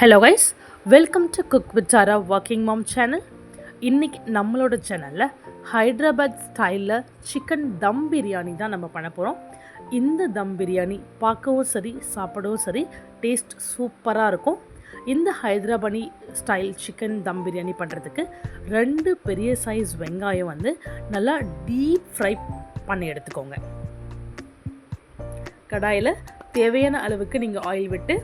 Hello guys welcome to cook with Sara working mom channel இன்றைக்கி நம்மளோட சேனலில் ஹைதராபாத் ஸ்டைலில் சிக்கன் தம் பிரியாணி தான் நம்ம பண்ண போகிறோம் இந்த தம் பிரியாணி பார்க்கவும் சரி சாப்பிடவும் சரி டேஸ்ட் சூப்பராக இருக்கும். இந்த ஹைதராபாணி ஸ்டைல் சிக்கன் தம் பிரியாணி பண்ணுறதுக்கு ரெண்டு பெரிய சைஸ் வெங்காயம் வந்து நல்லா டீப் ஃப்ரை பண்ணி எடுத்துக்கோங்க. கடாயில் தேவையான அளவுக்கு நீங்கள் ஆயில் விட்டு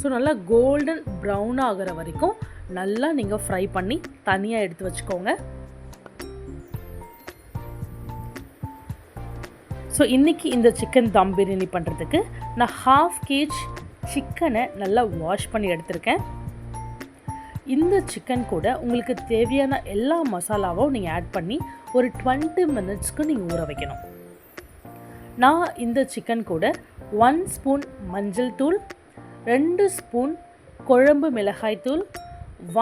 ஸோ நல்லா கோல்டன் ப்ரௌன் ஆகிற வரைக்கும் நல்லா நீங்கள் ஃப்ரை பண்ணி தனியாக எடுத்து வச்சுக்கோங்க. ஸோ இன்றைக்கி இந்த சிக்கன் தம் பிரியாணி பண்ணுறதுக்கு நான் ஹாஃப் கேஜ் சிக்கனை நல்லா வாஷ் பண்ணி எடுத்திருக்கேன். இந்த சிக்கன் கூட உங்களுக்கு தேவையான எல்லா மசாலாவும் நீங்கள் ஆட் பண்ணி ஒரு டுவெண்ட்டி மினிட்ஸ்க்கு நீங்கள் ஊற வைக்கணும். நான் இந்த சிக்கன் கூட ஒன் ஸ்பூன் மஞ்சள் தூள் ரெண்டு ஸ்பூன் குழம்பு மிளகாய்த்தூள்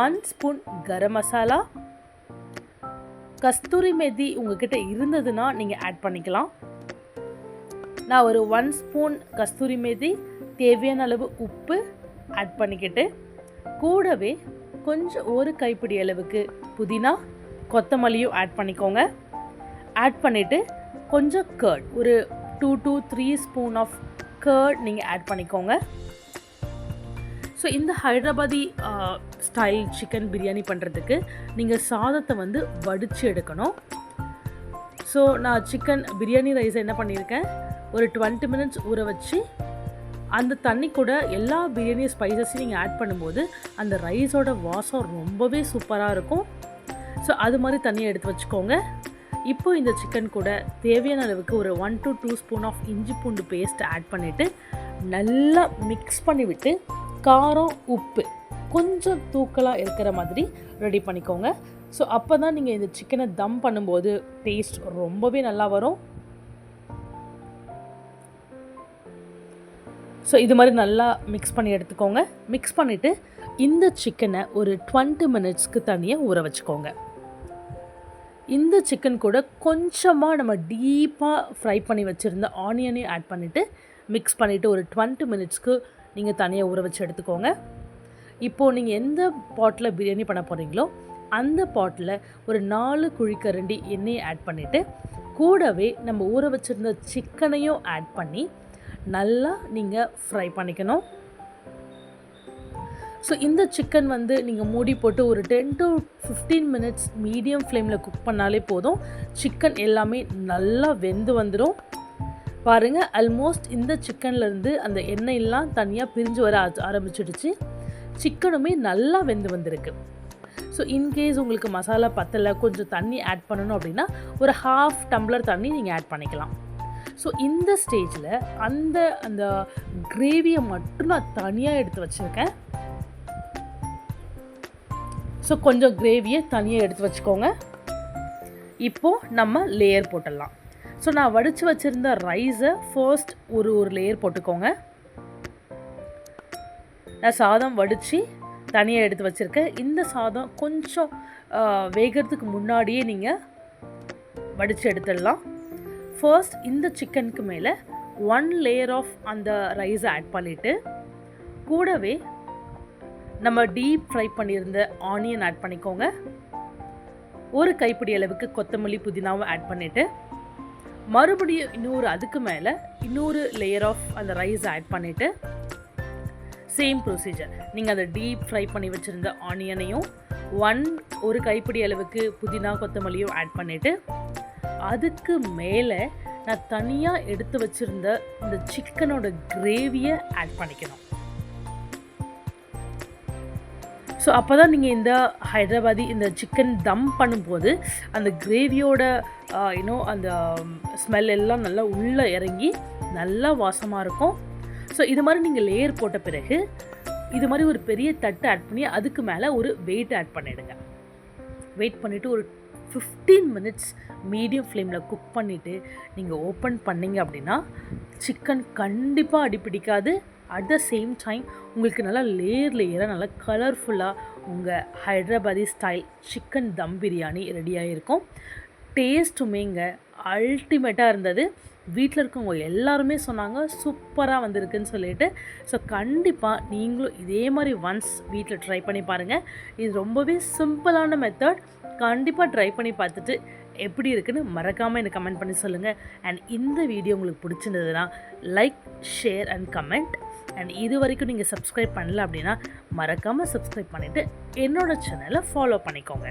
ஒன் ஸ்பூன் கரம் மசாலா. கஸ்தூரி மெதி உங்ககிட்ட இருந்ததுன்னா நீங்கள் ஆட் பண்ணிக்கலாம். நான் ஒரு ஒன் ஸ்பூன் கஸ்தூரி மெதி தேவையான அளவு உப்பு ஆட் பண்ணிக்கிட்டு கூடவே கொஞ்சம் ஒரு கைப்பிடி அளவுக்கு புதினா கொத்தமல்லியும் ஆட் பண்ணிக்கோங்க. ஆட் பண்ணிவிட்டு கொஞ்சம் கேர்ட் ஒரு two two three spoon of curd நீங்கள் ஆட் பண்ணிக்கோங்க. ஸோ இந்த ஹைதராபாதி ஸ்டைல் சிக்கன் பிரியாணி பண்ணுறதுக்கு நீங்கள் சாதத்தை வந்து வடித்து எடுக்கணும். ஸோ நான் சிக்கன் பிரியாணி ரைஸை என்ன பண்ணியிருக்கேன்? ஒரு டுவெண்ட்டி மினிட்ஸ் ஊற வச்சு அந்த தண்ணி கூட எல்லா பிரியாணி ஸ்பைசஸையும் நீங்கள் ஆட் பண்ணும்போது அந்த ரைஸோட வாசம் ரொம்பவே சூப்பராக இருக்கும். ஸோ அது மாதிரி தண்ணியை எடுத்து வச்சுக்கோங்க. இப்போ இந்த சிக்கன் கூட தேவையான அளவுக்கு ஒரு one to two spoon of இஞ்சி பூண்டு பேஸ்ட் ஆட் பண்ணிவிட்டு நல்லா மிக்ஸ் பண்ணிவிட்டு காரம் உப்பு. கொஞ்சம் தூக்கலாக இருக்கிற மாதிரி ரெடி பண்ணிக்கோங்க. ஸோ அப்போ தான் நீங்கள் இந்த சிக்கனை தம் பண்ணும்போது டேஸ்ட் ரொம்பவே நல்லா வரும். ஸோ இது மாதிரி நல்லா மிக்ஸ் பண்ணி எடுத்துக்கோங்க. மிக்ஸ் பண்ணிவிட்டு இந்த சிக்கனை ஒரு டுவெண்ட்டி மினிட்ஸ்க்கு தனியாக ஊற வச்சுக்கோங்க. இந்த சிக்கன் கூட கொஞ்சமாக நம்ம டீப்பாக ஃப்ரை பண்ணி வச்சுருந்த ஆனியனையும் ஆட் பண்ணிவிட்டு மிக்ஸ் பண்ணிவிட்டு ஒரு டுவெண்ட்டி மினிட்ஸ்க்கு நீங்கள் தனியாக ஊற வச்சு எடுத்துக்கோங்க. இப்போது நீங்கள் எந்த பாட்டில் பிரியாணி பண்ண போகிறீங்களோ அந்த பாட்டில் ஒரு நாலு குழிக்கரண்டி எண்ணெயை ஆட் பண்ணிவிட்டு கூடவே நம்ம ஊற வச்சுருந்த சிக்கனையும் ஆட் பண்ணி நல்லா நீங்கள் ஃப்ரை பண்ணிக்கணும். ஸோ இந்த சிக்கன் வந்து நீங்கள் மூடி போட்டு ஒரு ten to fifteen minutes medium ஃப்ளேமில் குக் பண்ணாலே போதும். சிக்கன் எல்லாமே நல்லா வெந்து வந்துடும் பாருங்கள் ஆல்மோஸ்ட் இந்த சிக்கன்லேருந்து அந்த எண்ணெயெல்லாம் தனியாக பிரிஞ்சு வர ஆரம்பிச்சிடுச்சு. சிக்கனுமே நல்லா வெந்து வந்திருக்கு. ஸோ இன்கேஸ் உங்களுக்கு மசாலா பத்தலை கொஞ்சம் தண்ணி ஆட் பண்ணணும் அப்படின்னா ஒரு ஹாஃப் டம்ளர் தண்ணி நீங்கள் ஆட் பண்ணிக்கலாம். ஸோ இந்த ஸ்டேஜில் அந்த அந்த கிரேவியை மட்டும் நான் தனியாக எடுத்து வச்சுருக்கேன். ஸோ கொஞ்சம் கிரேவியை தனியாக எடுத்து வச்சுக்கோங்க. இப்போது நம்ம லேயர் போட்டுடலாம். ஸோ நான் வடித்து வச்சுருந்த ரைஸை ஃபர்ஸ்ட் ஒரு ஒரு லேயர் போட்டுக்கோங்க. நான் சாதம் வடித்து தனியாக எடுத்து வச்சுருக்கேன். இந்த சாதம் கொஞ்சம் வேகிறதுக்கு முன்னாடியே நீங்கள் வடித்து எடுத்துடலாம். ஃபர்ஸ்ட் இந்த சிக்கனுக்கு மேலே ஒன் லேயர் ஆஃப் அந்த ரைஸை ஆட் பண்ணிவிட்டு கூடவே நம்ம டீப் ஃப்ரை பண்ணியிருந்த ஆனியன் ஆட் பண்ணிக்கோங்க. ஒரு கைப்பிடி அளவுக்கு கொத்தமல்லி புதினாவும் ஆட் பண்ணிவிட்டு மறுபடியும் இன்னொரு அதுக்கு மேலே இன்னொரு லேயர் ஆஃப் அந்த ரைஸ் ஆட் பண்ணிவிட்டு சேம் ப்ரொசீஜர் நீங்கள் அதை டீப் ஃப்ரை பண்ணி வச்சுருந்த ஆனியனையும் ஒன் ஒரு கைப்பிடி அளவுக்கு புதினா கொத்தமல்லியும் ஆட் பண்ணிவிட்டு அதுக்கு மேலே நான் தனியாக எடுத்து வச்சுருந்த இந்த சிக்கனோட கிரேவியை ஆட் பண்ணிக்கணும். ஸோ அப்போ தான் நீங்கள் இந்த ஹைதராபாதி இந்த சிக்கன் தம் பண்ணும்போது அந்த கிரேவியோட இன்னும் அந்த ஸ்மெல் எல்லாம் நல்லா உள்ளே இறங்கி நல்லா வாசமாக இருக்கும். ஸோ இது மாதிரி நீங்கள் லேயர் போட்ட பிறகு இது மாதிரி ஒரு பெரிய தட்டு ஆட் பண்ணி அதுக்கு மேலே ஒரு வெயிட் ஆட் பண்ணிவிடுங்க வெயிட் பண்ணிவிட்டு ஒரு ஃபிஃப்டீன் மினிட்ஸ் மீடியம் ஃப்ளேமில் குக் பண்ணிவிட்டு நீங்கள் ஓப்பன் பண்ணிங்க அப்படின்னா சிக்கன் கண்டிப்பாக அடிப்பிடிக்காது அட் த சேம் டைம் உங்களுக்கு நல்லா லேயர் லேயராக நல்லா கலர்ஃபுல்லாக உங்கள் ஹைதராபாதி ஸ்டைல் சிக்கன் தம் பிரியாணி ரெடியாக இருக்கும் டேஸ்ட்டுமேங்க அல்டிமேட்டாக இருந்தது. வீட்டில் இருக்கவங்க எல்லாருமே சொன்னாங்க சூப்பராக வந்திருக்குன்னு சொல்லிட்டு. ஸோ கண்டிப்பாக நீங்களும் இதே மாதிரி ஒன்ஸ் வீட்டில் ட்ரை பண்ணி பாருங்கள் இது ரொம்பவே சிம்பிளான மெத்தட் கண்டிப்பாக ட்ரை பண்ணி பார்த்துட்டு எப்படி இருக்குன்னு மறக்காமல் எனக்கு கமெண்ட் பண்ணி சொல்லுங்கள் அண்ட் இந்த வீடியோ உங்களுக்கு பிடிச்சிருந்ததுன்னா like share and comment and இது வரைக்கும் நீங்கள் சப்ஸ்கிரைப் பண்ணல அப்படின்னா மறக்காமல் சப்ஸ்கிரைப் பண்ணிவிட்டு என்னோடய சேனலை ஃபாலோ பண்ணிக்கோங்க.